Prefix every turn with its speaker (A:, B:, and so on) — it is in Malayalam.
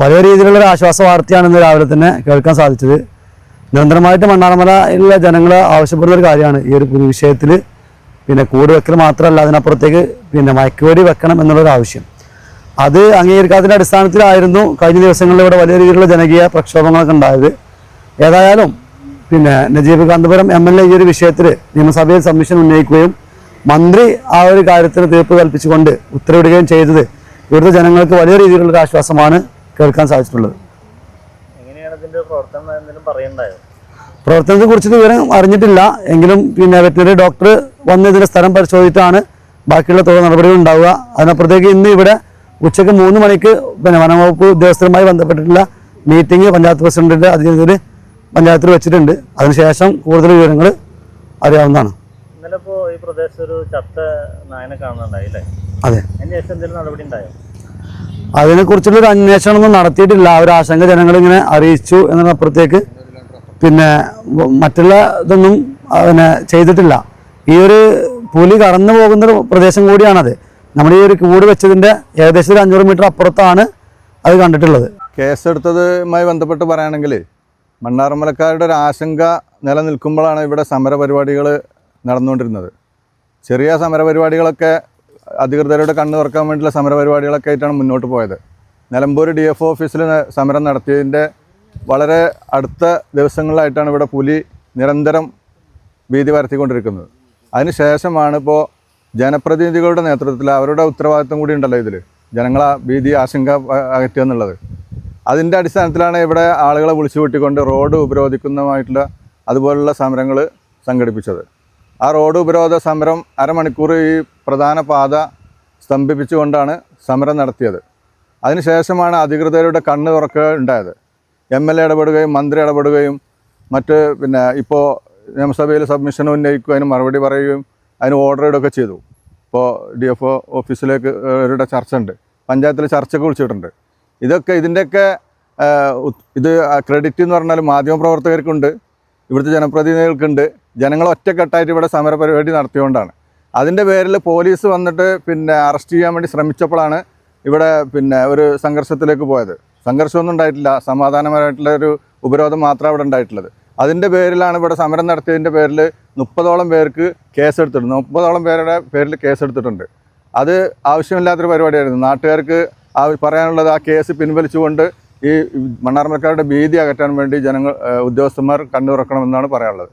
A: വലിയ രീതിയിലുള്ള ഒരു ആശ്വാസ വാർത്തയാണ് ഇന്ന് രാവിലെ തന്നെ കേൾക്കാൻ സാധിച്ചത്. നിരന്തരമായിട്ട് മണ്ണാറമലയിലുള്ള ജനങ്ങൾ ആവശ്യപ്പെടുന്ന ഒരു കാര്യമാണ്. ഈ ഒരു വിഷയത്തിൽ പിന്നെ കൂട് വെക്കൽ മാത്രമല്ല അതിനപ്പുറത്തേക്ക് പിന്നെ മയക്കുവേടി വെക്കണം എന്നുള്ളൊരു ആവശ്യം. അത് അംഗീകരിക്കാത്തതിന്റെ അടിസ്ഥാനത്തിലായിരുന്നു കഴിഞ്ഞ ദിവസങ്ങളിൽ ഇവിടെ വലിയ രീതിയിലുള്ള ജനകീയ പ്രക്ഷോഭങ്ങളൊക്കെ ഉണ്ടായത്. ഏതായാലും പിന്നെ Najeeb Kanthapuram M L A ഈ ഒരു വിഷയത്തിൽ നിയമസഭയിൽ സബ്മിഷൻ ഉന്നയിക്കുകയും മന്ത്രി ആ ഒരു കാര്യത്തിന് തീർപ്പ് കൽപ്പിച്ചുകൊണ്ട് ഉത്തരവിടുകയും ചെയ്തത് ഇവിടുത്തെ ജനങ്ങൾക്ക് വലിയ രീതിയിലുള്ളൊരു ആശ്വാസമാണ്. കേൾക്കാൻ സാധിച്ചിട്ടുള്ളത്. പ്രവർത്തനത്തെ കുറിച്ച് വിവരം അറിഞ്ഞിട്ടില്ല. എങ്കിലും പിന്നെ വെറ്റിനറി ഡോക്ടർ വന്ന് ഇതിന്റെ സ്ഥലം പരിശോധിച്ചിട്ടാണ് ബാക്കിയുള്ള തുടർ നടപടികൾ ഉണ്ടാവുക. അതിനപ്പുറത്തേക്ക് ഇന്ന് ഇവിടെ ഉച്ചയ്ക്ക് മൂന്ന് മണിക്ക് പിന്നെ വനംവകുപ്പ് ഉദ്യോഗസ്ഥരുമായി ബന്ധപ്പെട്ടിട്ടുള്ള മീറ്റിംഗ് പഞ്ചായത്ത് പ്രസിഡന്റിന്റെ അധികൃതർ പഞ്ചായത്തിൽ വെച്ചിട്ടുണ്ട്. അതിനുശേഷം കൂടുതൽ വിവരങ്ങൾ അറിയാവുന്നതാണ്.
B: ഇന്നലെ ഈ പ്രദേശത്ത് ഒരു ചത്ത നായനെ കാണുന്നുണ്ടായി അല്ലേ?
A: അതെ.
B: അതിന് ശേഷം എന്തെങ്കിലും നടപടി ഉണ്ടായോ?
A: അതിനെക്കുറിച്ചുള്ള ഒരു അന്വേഷണം ഒന്നും നടത്തിയിട്ടില്ല. ആ ഒരു ആശങ്ക ജനങ്ങളിങ്ങനെ അറിയിച്ചു എന്നതിനപ്പുറത്തേക്ക്. പിന്നെ മറ്റുള്ള ഇതൊന്നും അതിനെ ചെയ്തിട്ടില്ല. ഈ ഒരു പുലി കടന്നു പോകുന്ന പ്രദേശം കൂടിയാണത്. നമ്മൾ ഈ ഒരു കൂട് വെച്ചതിന്റെ ഏകദേശം ഒരു അഞ്ഞൂറ് മീറ്റർ അപ്പുറത്താണ് അത് കണ്ടിട്ടുള്ളത്.
C: കേസെടുത്തതുമായി ബന്ധപ്പെട്ട് പറയുകയാണെങ്കിൽ മണ്ണാർമലക്കാരുടെ ഒരു ആശങ്ക നിലനിൽക്കുമ്പോഴാണ് ഇവിടെ സമരപരിപാടികൾ നടന്നുകൊണ്ടിരുന്നത്. ചെറിയ സമരപരിപാടികളൊക്കെ അധികൃതരുടെ കണ്ണ് തുറക്കാൻ വേണ്ടിയുള്ള സമരപരിപാടികളൊക്കെ ആയിട്ടാണ് മുന്നോട്ട് പോയത്. നിലമ്പൂർ ഡി എഫ് ഓഫീസിൽ സമരം നടത്തിയതിന്റെ വളരെ അടുത്ത ദിവസങ്ങളിലായിട്ടാണ് ഇവിടെ പുലി നിരന്തരം ഭീതി പരത്തിക്കൊണ്ടിരിക്കുന്നത്. അതിനുശേഷമാണ് ഇപ്പോൾ ജനപ്രതിനിധികളുടെ നേതൃത്വത്തിൽ അവരുടെ ഉത്തരവാദിത്വം കൂടി ഉണ്ടല്ലോ ഇതിൽ ജനങ്ങളെ ഭീതി ആശങ്ക അകറ്റുക എന്നുള്ളത്. അതിന്റെ അടിസ്ഥാനത്തിലാണ് ഇവിടെ ആളുകളെ വിളിച്ചു കൂട്ടിക്കൊണ്ട് റോഡ് ഉപരോധിക്കുന്നതുമായിട്ടുള്ള അതുപോലുള്ള സമരങ്ങൾ സംഘടിപ്പിച്ചത്. ആ റോഡ് ഉപരോധ സമരം അരമണിക്കൂർ ഈ പ്രധാന പാത സ്തംഭിപ്പിച്ചുകൊണ്ടാണ് സമരം നടത്തിയത്. അതിനുശേഷമാണ് അധികൃതരുടെ കണ്ണ് തുറക്കുക ഉണ്ടായത്. എം എൽ എ ഇടപെടുകയും മന്ത്രി ഇടപെടുകയും മറ്റ് പിന്നെ ഇപ്പോൾ നിയമസഭയിൽ സബ്മിഷൻ ഉന്നയിക്കുകയും അതിന് മറുപടി പറയുകയും അതിന് ഓർഡർ ഇടുകയൊക്കെ ചെയ്തു. ഇപ്പോൾ ഡി എഫ് ഒ ഓഫീസിലേക്ക് അവരുടെ ചർച്ച ഉണ്ട് പഞ്ചായത്തിൽ ചർച്ചയൊക്കെ വിളിച്ചിട്ടുണ്ട്. ഇതൊക്കെ ഇതിന്റെയൊക്കെ ഇത് ക്രെഡിറ്റ് എന്ന് പറഞ്ഞാൽ മാധ്യമപ്രവർത്തകർക്കുണ്ട്. ഇവിടുത്തെ ജനപ്രതിനിധികൾക്കുണ്ട്. ജനങ്ങൾ ഒറ്റക്കെട്ടായിട്ട് ഇവിടെ സമരപരിപാടി നടത്തിയോണ്ടാണ്. അതിന്റെ പേരിൽ പോലീസ് വന്നിട്ട് പിന്നെ അറസ്റ്റ് ചെയ്യാൻ വേണ്ടി ശ്രമിച്ചപ്പോഴാണ് ഇവിടെ പിന്നെ ഒരു സംഘർഷത്തിലേക്ക് പോയത്. സംഘർഷമൊന്നും ഉണ്ടായിട്ടില്ല. സമാധാനപരമായിട്ടുള്ള ഒരു ഉപരോധം മാത്രമേ ഇവിടെ ഉണ്ടായിട്ടുള്ളത്. അതിന്റെ പേരിലാണ് ഇവിടെ സമരം നടത്തിയതിന്റെ പേരിൽ മുപ്പതോളം പേർക്ക് കേസെടുത്തിട്ടുണ്ട്. മുപ്പതോളം പേരുടെ പേരിൽ കേസെടുത്തിട്ടുണ്ട്. അത് ആവശ്യമില്ലാത്തൊരു പരിപാടിയായിരുന്നു. നാട്ടുകാർക്ക് ആ പറയാനുള്ളത് ആ കേസ് പിൻവലിച്ചുകൊണ്ട് ഈ മണ്ണാർമക്കാരുടെ ഭീതി അകറ്റാൻ വേണ്ടി ജനങ്ങൾ ഉദ്യോഗസ്ഥന്മാർ കണ്ടുറക്കണമെന്നാണ് പറയാനുള്ളത്.